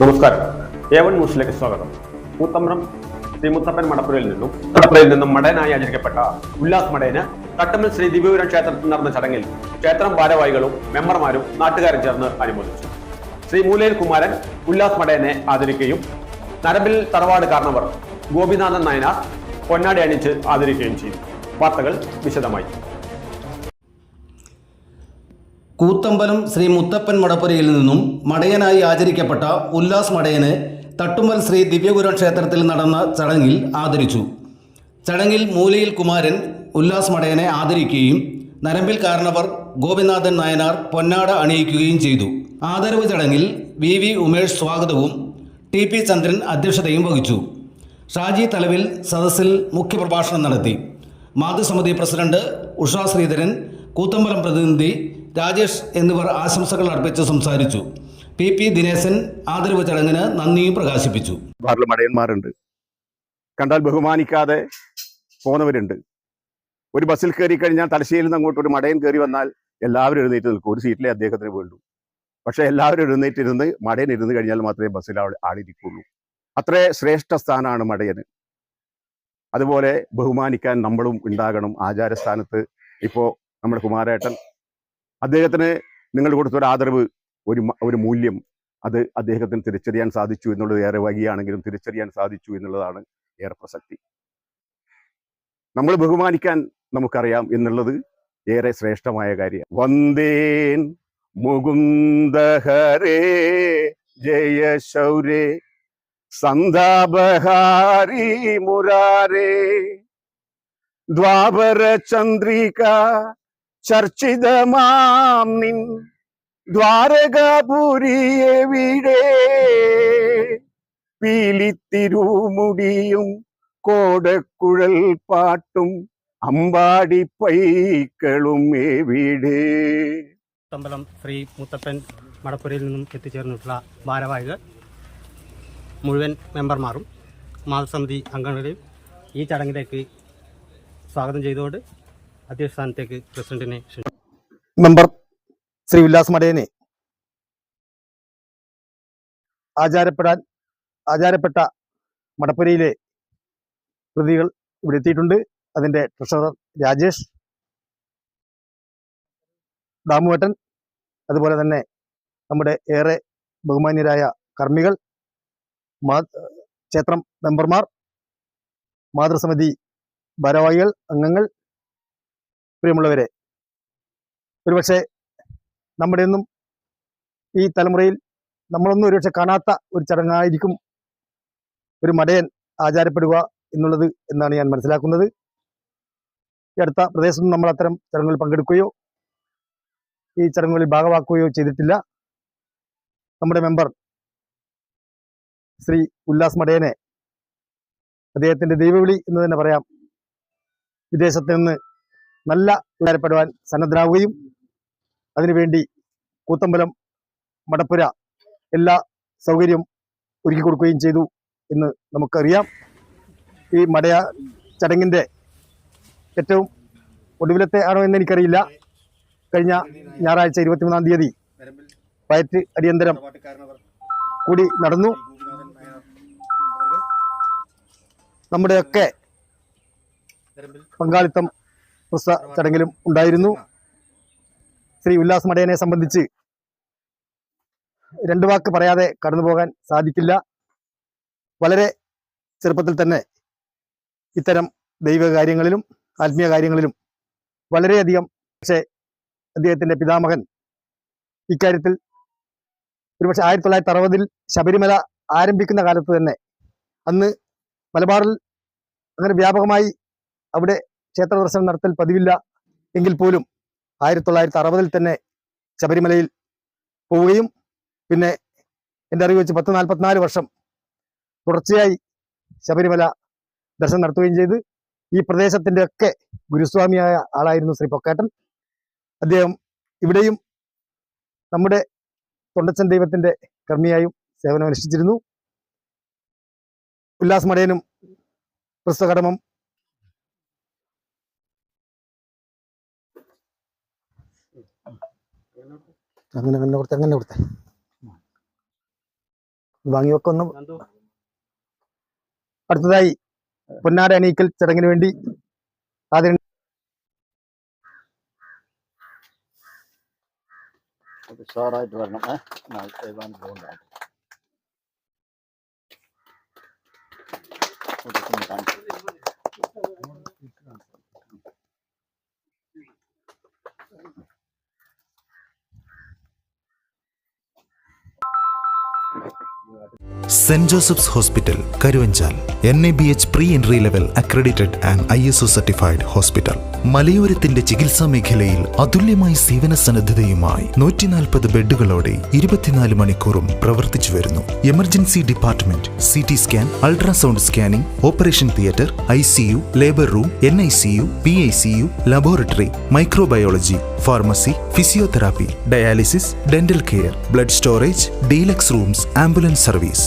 നമസ്കാരം. ഏവൻ ന്യൂസിലേക്ക് സ്വാഗതം. കൂത്തമ്പ്രം ശ്രീ മുത്തപ്പൻ മടപ്പുരയിൽ നിന്നും മടപ്പുരയിൽ നിന്നും മടയനായി ആചരിക്കപ്പെട്ട ഉല്ലാസ് മടയന് തട്ടമ്മൽ ശ്രീ ദിവ്യപുരം ക്ഷേത്രത്തിൽ നടന്ന ചടങ്ങിൽ ക്ഷേത്രം ഭാരവാഹികളും മെമ്പർമാരും നാട്ടുകാരും ചേർന്ന് അനുമോദിച്ചു. ശ്രീ മൂലയിൽ കുമാരൻ ഉല്ലാസ് മടയനെ ആദരിക്കുകയും നരമ്പിൽ തറവാട് കാരണവർ ഗോപിനാഥൻ നായനാർ പൊന്നാടി അണിച്ച് ആദരിക്കുകയും ചെയ്തു. വാർത്തകൾ വിശദമായി. കൂത്തമ്പലം ശ്രീ മുത്തപ്പൻ മടപ്പുരയിൽ നിന്നും മടയനായി ആചരിക്കപ്പെട്ട ഉല്ലാസ് മടയന് തട്ടുമ്പൽ ശ്രീ ദിവ്യപുരം ക്ഷേത്രത്തിൽ നടന്ന ചടങ്ങിൽ ആദരിച്ചു. ചടങ്ങിൽ മൂലയിൽ കുമാരൻ ഉല്ലാസ് മടയനെ ആദരിക്കുകയും നരമ്പിൽ കാരണവർ ഗോപിനാഥൻ നായനാർ പൊന്നാട അണിയിക്കുകയും ചെയ്തു. ആദരവ് ചടങ്ങിൽ വി വി ഉമേഷ് സ്വാഗതവും ടി പി ചന്ദ്രൻ അധ്യക്ഷതയും വഹിച്ചു. ഷാജി തലവിൽ സദസ്സിൽ മുഖ്യപ്രഭാഷണം നടത്തി. മാതൃസമിതി പ്രസിഡന്റ് ഉഷാ ശ്രീധരൻ കൂത്തമ്പലം പ്രതിനിധി രാജേഷ് എന്നിവർ ആശംസകൾ അർപ്പിച്ച് സംസാരിച്ചു. പി പി ദിനേശൻ ആദരവ് ചടങ്ങിന് നന്ദിയും പ്രകാശിപ്പിച്ചു. മടയന്മാരുണ്ട്. കണ്ടാൽ ബഹുമാനിക്കാതെ പോകുന്നവരുണ്ട് ഒരു ബസ്സിൽ കയറി കഴിഞ്ഞാൽ തലശ്ശേരിയിൽ നിന്ന് അങ്ങോട്ട് ഒരു മടയൻ കയറി വന്നാൽ എല്ലാവരും എഴുന്നേറ്റ് നിൽക്കും. ഒരു സീറ്റിലെ അദ്ദേഹത്തിന് വേണ്ടു പക്ഷെ എല്ലാവരും എഴുന്നേറ്റിരുന്ന് മടയൻ ഇരുന്ന് കഴിഞ്ഞാൽ മാത്രമേ ബസ്സിൽ ആളിരിക്കുള്ളൂ. അത്രേ ശ്രേഷ്ഠ സ്ഥാനമാണ് മടയന്. അതുപോലെ ബഹുമാനിക്കാൻ നമ്മളും ഉണ്ടാകണം. ആചാരസ്ഥാനത്ത് ഇപ്പോൾ നമ്മുടെ കുമാരേട്ടൻ അദ്ദേഹത്തിന് നിങ്ങൾ കൊടുത്ത ഒരു ആദരവ് ഒരു ഒരു മൂല്യം അത് അദ്ദേഹത്തിന് തിരിച്ചറിയാൻ സാധിച്ചു എന്നുള്ളത് ഏറെ വൈകിയാണെങ്കിലും തിരിച്ചറിയാൻ സാധിച്ചു എന്നുള്ളതാണ് ഏറെ പ്രസക്തി. നമ്മൾ ബഹുമാനിക്കാൻ നമുക്കറിയാം എന്നുള്ളത് ഏറെ ശ്രേഷ്ഠമായ കാര്യം വന്ദേൻ മുകുന്ദഹരേ ജയ ശൗരേ സന്താപഹാരി മുരാരേ ദ്വാപര ചന്ദ്രിക ചർച്ചിതമാം നിൻ ദ്വാരകാപുരിയെ വീടേ. പീലിത്തിരുമുടിയും കോടക്കുഴൽ പാട്ടും അമ്പാടി പൈക്കളും എവിടെ? തമ്പലം ശ്രീ മുത്തപ്പൻ മടപ്പുരയിൽ നിന്നും എത്തിച്ചേർന്നിട്ടുള്ള ഭാരവാഹികൾ മുഴുവൻ മെമ്പർമാരും മാതൃസമിതി അംഗങ്ങളെയും ഈ ചടങ്ങിലേക്ക് സ്വാഗതം ചെയ്തുകൊണ്ട് അധ്യക്ഷ സ്ഥാനത്തേക്ക് പ്രസിഡന്റിനെ മെമ്പർ ശ്രീ ഉല്ലാസ് മടയനെ. ആചാരപ്പെടാൻ ആചാരപ്പെട്ട മടപ്പുരയിലെ പ്രതികൾ ഇവിടെ എത്തിയിട്ടുണ്ട്. അതിന്റെ ട്രഷറർ രാജേഷ് ദാമുവേട്ടൻ അതുപോലെ തന്നെ നമ്മുടെ ഏറെ ബഹുമാന്യരായ കർമ്മികൾ ക്ഷേത്രം മെമ്പർമാർ മാതൃസമിതി ഭാരവാഹികൾ അംഗങ്ങൾ പ്രിയമുള്ളവരെ ഒരുപക്ഷെ നമ്മുടെ ഒന്നും ഈ തലമുറയിൽ നമ്മളൊന്നും ഒരുപക്ഷെ കാണാത്ത ഒരു ചടങ്ങായിരിക്കും ഒരു മടയൻ ആചാരപ്പെടുക എന്നുള്ളത് എന്നാണ് ഞാൻ മനസ്സിലാക്കുന്നത്. ഈ അടുത്ത പ്രദേശത്തും നമ്മൾ അത്തരം ചടങ്ങുകളിൽ പങ്കെടുക്കുകയോ ഈ ചടങ്ങുകളിൽ ഭാഗമാക്കുകയോ ചെയ്തിട്ടില്ല. നമ്മുടെ മെമ്പർ ശ്രീ ഉല്ലാസ് മടയനെ അദ്ദേഹത്തിന്റെ ദൈവവിളി എന്ന് തന്നെ പറയാം. വിദേശത്ത് നിന്ന് നല്ല ഉപകാരപ്പെടുവാൻ സന്നദ്ധരാകുകയും അതിനുവേണ്ടി കൂത്തമ്പലം മടപ്പുര എല്ലാ സൗകര്യം ഒരുക്കി കൊടുക്കുകയും ചെയ്തു എന്ന് നമുക്കറിയാം. ഈ മടയ ചടങ്ങിന്റെ ഏറ്റവും ഒടുവിലത്തെ ആണോ എന്ന് എനിക്കറിയില്ല. കഴിഞ്ഞ ഞായറാഴ്ച ഇരുപത്തിമൂന്നാം തീയതി വയറ്റ് അടിയന്തരം കൂടി നടന്നു. നമ്മുടെയൊക്കെ പങ്കാളിത്തം പുസ്ത ചടങ്ങിലും ഉണ്ടായിരുന്നു. ശ്രീ ഉല്ലാസ് മടയനെ സംബന്ധിച്ച് രണ്ടു വാക്ക് പറയാതെ കടന്നുപോകാൻ സാധിക്കില്ല. വളരെ ചെറുപ്പത്തിൽ തന്നെ ഇത്തരം ദൈവ കാര്യങ്ങളിലും ആത്മീയ കാര്യങ്ങളിലും വളരെയധികം പക്ഷേ അദ്ദേഹത്തിന്റെ പിതാമഹൻ ഇക്കാര്യത്തിൽ ഒരുപക്ഷെ ആയിരത്തി തൊള്ളായിരത്തി അറുപതിൽ ശബരിമല ആരംഭിക്കുന്ന കാലത്ത് തന്നെ അന്ന് മലബാറിൽ അങ്ങനെ വ്യാപകമായി അവിടെ ക്ഷേത്ര ദർശനം നടത്തൽ പതിവില്ല എങ്കിൽ പോലും ആയിരത്തി തൊള്ളായിരത്തി അറുപതിൽ തന്നെ ശബരിമലയിൽ പോവുകയും പിന്നെ എന്റെ അറിവ് വെച്ച് പത്ത് നാൽപ്പത്തിനാല് വർഷം തുടർച്ചയായി ശബരിമല ദർശനം നടത്തുകയും ചെയ്ത് ഈ പ്രദേശത്തിന്റെ ഒക്കെ ഗുരുസ്വാമിയായ ആളായിരുന്നു ശ്രീ പൊക്കാട്ടൻ അദ്ദേഹം ഇവിടെയും നമ്മുടെ തൊണ്ടച്ചൻ ദൈവത്തിന്റെ കർമ്മിയായും സേവനമനുഷ്ഠിച്ചിരുന്നു. ഉല്ലാസ് മടയനും പുസ്തകടമം അങ്ങനെ അങ്ങനെ കൊടുത്ത് അങ്ങനെ കൊടുത്തേ. വാങ്ങി വെക്കൊന്ന് അടുത്തതായി പൊന്നാര അണീക്കൽ ചടങ്ങിന് വേണ്ടി ആദ്യം ഉഷാറായിട്ട് വരണം. ഏഹ് പോകണ്ട saint Joseph's hospital Karuvanchal N A B H pre entry level accredited and I S O certified hospital മലയോരത്തിന്റെ ചികിത്സാ മേഖലയിൽ അതുല്യമായ സേവന സന്നദ്ധതയുമായി നൂറ്റിനാൽപ്പത് ബെഡുകളോടെ ഇരുപത്തിനാല് മണിക്കൂറും പ്രവർത്തിച്ചു വരുന്നു. Emergency department C T scan ultrasound scanning operation theatre I C U labour room N I C U P I C U laboratory microbiology pharmacy physiotherapy dialysis dental care blood storage deluxe rooms ambulance service